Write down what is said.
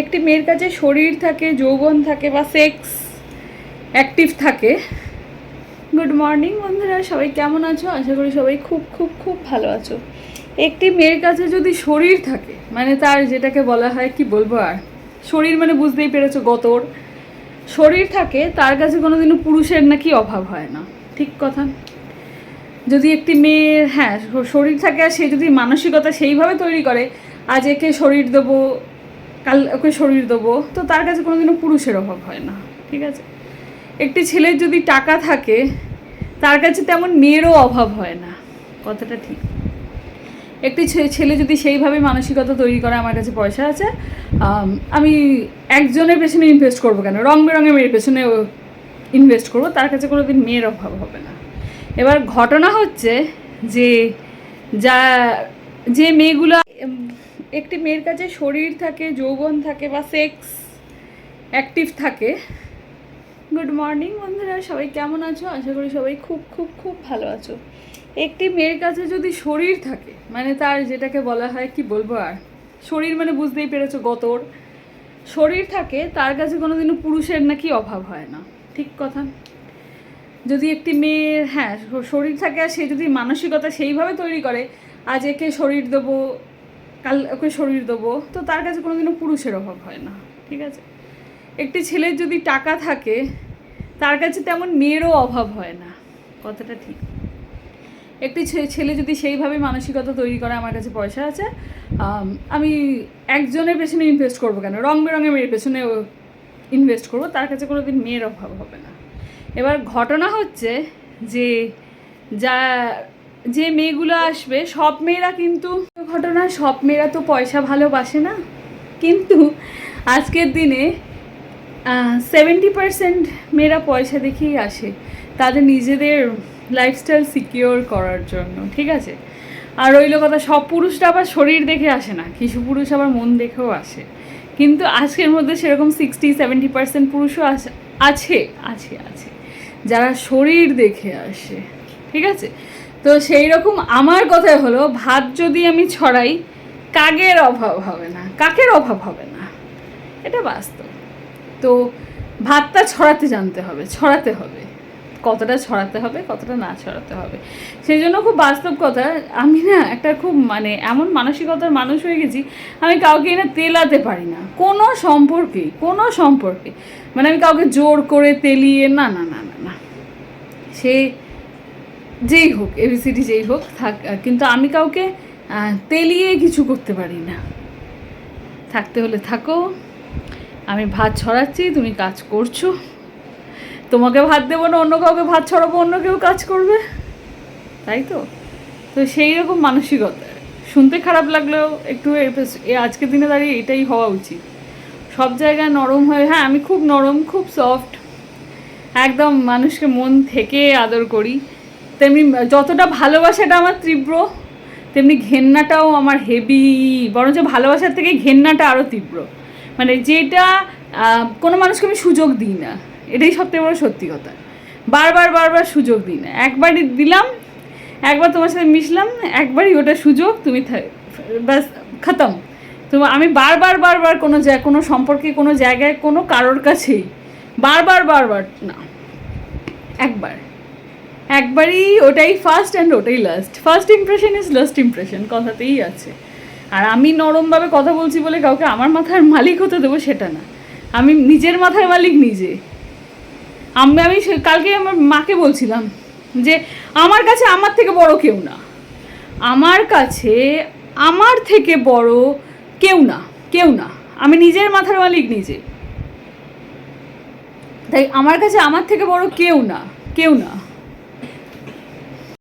একটি মেয়ের কাছে শরীর থাকে, যৌবন থাকে বা সেক্স অ্যাক্টিভ থাকে। গুড মর্নিং বন্ধুরা, সবাই কেমন আছো? আশা করি সবাই খুব খুব খুব ভালো আছো। একটি মেয়ের কাছে যদি শরীর থাকে মানে তার যেটাকে বলা হয়, কি বলব আর? শরীর মানে বুঝতেই পেরেছ গতর। শরীর থাকে, তার কাছে কোনোদিনও পুরুষের নাকি অভাব হয় না। ঠিক কথা? যদি একটি মেয়ের হ্যাঁ শরীর থাকে আর সে যদি মানসিকতা সেইভাবে তৈরি করে, আজ একে শরীর দেবো কাল ওকে শরীর দেবো। তো তার কাছে কোনো দিনও পুরুষের অভাব হয় না, ঠিক আছে? একটি ছেলের যদি টাকা থাকে, তার কাছে তেমন মেয়েরও অভাব হয় না, কথাটা ঠিক। একটি ছেলে যদি সেইভাবে মানসিকতা তৈরি করে, আমার কাছে পয়সা আছে, আমি একজনের পেছনে ইনভেস্ট করব কেন? রং বেরঙের মেয়ের পেছনে ইনভেস্ট করব, তার কাছে কোনো দিন মেয়ের অভাব হবে না। এবার ঘটনা হচ্ছে যে, যা, যে মেয়েগুলো একটি মেয়ের কাছে শরীর থাকে, যৌবন থাকে বা সেক্স অ্যাক্টিভ থাকে। গুড মর্নিং বন্ধুরা, সবাই কেমন আছো? আশা করি সবাই খুব খুব খুব ভালো আছো। একটি মেয়ের কাছে যদি শরীর থাকে মানে তার যেটাকে বলা হয়, কি বলব আর? শরীর মানে বুঝতেই পেরেছ গতর। শরীর থাকে, তার কাছে কোনোদিনও পুরুষের নাকি অভাব হয় না। ঠিক কথা? যদি একটি মেয়ের হ্যাঁ শরীর থাকে আর সে যদি মানসিকতা সেইভাবে তৈরি করে, আজ একে শরীর দেবো কাল ওকে শরীর দেবো। তো তার কাছে কোনোদিনও পুরুষের অভাব হয় না, ঠিক আছে? একটি ছেলের যদি টাকা থাকে, তার কাছে তেমন মেয়েরও অভাব হয় না, কথাটা ঠিক। একটি ছেলে যদি সেইভাবে মানসিকতা তৈরি করে, আমার কাছে পয়সা আছে, আমি একজনের পেছনে ইনভেস্ট করব কেন? রং বেরঙের মেয়ের পেছনে ইনভেস্ট করব, তার কাছে কোনো দিন মেয়ের অভাব হবে না। এবার ঘটনা হচ্ছে যে, যা যে মেয়েগুলো আসবে, সব মেয়েরা কিন্তু ঘটনা সব মেয়েরা তো পয়সা ভালোবাসে না? কিন্তু আজকের দিনে সেভেন্টি পার্সেন্ট মেয়েরা পয়সা দেখেই আসে তাদের নিজেদের লাইফস্টাইল সিকিওর করার জন্য, ঠিক আছে? আর রইল কথা সব পুরুষরা আবার শরীর দেখে আসে না, কিছু পুরুষ আবার মন দেখেও আসে। কিন্তু আজকের মধ্যে সেরকম সিক্সটি সেভেন্টি পার্সেন্ট পুরুষও আছে আছে আছে, যারা শরীর দেখে আসে, ঠিক আছে? তো সেই রকম আমার কথাই হলো, ভাত যদি আমি ছড়াই, কাকের অভাব হবে না? কাকের অভাব হবে না? এটা বাস্তব। তো ভাতটা ছড়াতে জানতে হবে, ছড়াতে হবে। কতটা ছড়াতে হবে, কতটা না ছড়াতে হবে। সেই জন্য খুব বাস্তব কথা, আমি না একটা খুব মানে এমন মানসিকতার মানুষ হয়ে গেছি, আমি কাউকে এনে তেলাতে পারি না। কোনো সম্পর্কে কোনো সম্পর্কে। মানে আমি কাউকে জোর করে তেলিয়ে, না না না না না। সে যেই হোক এবিসিডি যেই হোক, থাক কিন্তু আমি কাউকে তেলিয়ে কিছু করতে পারি না। থাকতে হলে থাকো, আমি ভাত ছড়াচ্ছি, তুমি কাজ করছ। তোমাকে ভাত দেবো না, অন্য কাউকে ভাত ছড়াবো, অন্য কেউ কাজ করবে? তাই তো? তো সেই রকম মানসিকতা। শুনতে খারাপ লাগলেও একটু আজকের দিনে দাঁড়িয়ে এটাই হওয়া উচিত। সব জায়গায় নরম হয়ে হ্যাঁ আমি খুব নরম, খুব সফট একদম মানুষকে মন থেকে আদর করি। তেমনি যতটা ভালোবাসাটা আমার তীব্র, তেমনি ঘেন্নাটাও আমার হেভি বরঞ্চ ভালোবাসার থেকে ঘেন্নাটা আরও তীব্র। মানে যেটা কোনো মানুষকে আমি সুযোগ দিই না, এটাই সবথেকে বড় সত্যি কথা। বারবার বারবার সুযোগ দিই না। একবারই দিলাম, একবার তোমার সাথে মিশলাম, একবারই ওটা সুযোগ, তুমি ব্যাস, খতম। তো আমি বারবার বারবার কোনো জায়গায় কোনো সম্পর্কে, কোনো জায়গায়, কোনো কারোর কাছেই, বারবার বারবার না, একবার। একবারই ওটাই ফার্স্ট অ্যান্ড ওটাই last first impression is last impression কথাতেই আছে। আর আমি নরমভাবে কথা বলছি বলে কাউকে আমার মাথার মালিক হতে দেবো সেটা না। আমি নিজের মাথার মালিক নিজে। আমি আমি কালকে আমার মাকে বলছিলাম যে, আমার কাছে আমার থেকে বড় কেউ না। আমার কাছে আমার থেকে বড় কেউ না কেউ না। আমি নিজের মাথার মালিক নিজে। তাই আমার কাছে আমার থেকে বড় কেউ না কেউ না।